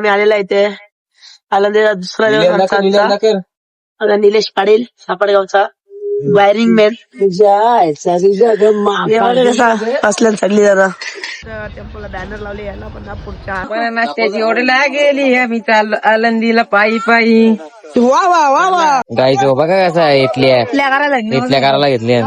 मी आलेला इथे. आनंदीचा दुसरा दिवस आजचा. आता निलेश पाटील सापडगावचा. वायरिंग मॅन कसा असल्या सगळी जरा. टेम्पोला बॅनर लावले पण नाश्त्याची ऑर्डर आम्ही चाललो आळंदीला पायी पायी. वा वा वा वा. गाईचो बघा कसा आहे इथल्या. इथल्या करायला घेतल्या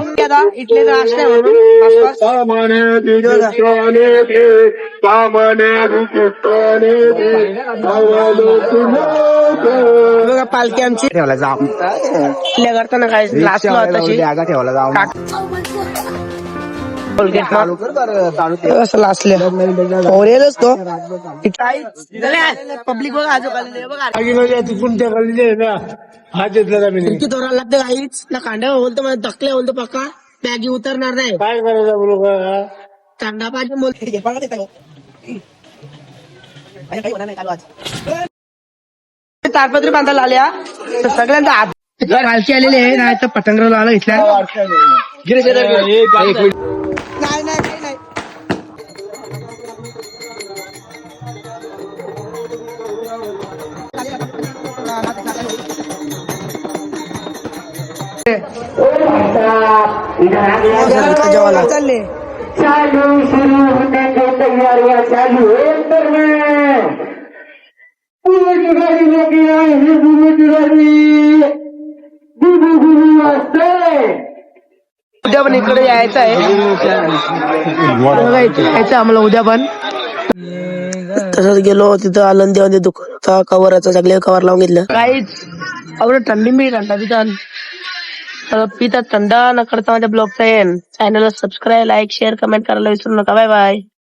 बघा पालखी आमची. ठेवला इथल्या करताना काय आताशी बॅगा ठेवला जाम कोलगेट चालू कर बरं, चालू ठेव. असं लाचले ओरेलच तो. पब्लिक बघा आजो बघा इतकी जोराला लागते काहीच ना कांड्या बोलतो मला धकले बोलतो पक्का. बॅगी उतरणार नाही काय करायचं बोलू का कांदा पाहिजे हे. ताडपत्री बांधायला आल्या तर सगळ्यांचा हात आलेले आहे नाही तर पतंगराव आला इथल्या नाही उद्या पण इकडे यायचं आहे. यायचं आम्हाला उद्या पण तसंच गेलो तिथं आनंदीमध्ये दुकान कवराचा सगळे कवर लावून घेतलं. काहीच एवढं थंडी मी थंडा तिथं पिता चंदा न करता माझ्या ब्लॉगचा येईन चॅनलला सबस्क्राईब लाईक शेअर कमेंट करायला विसरू नका बाय बाय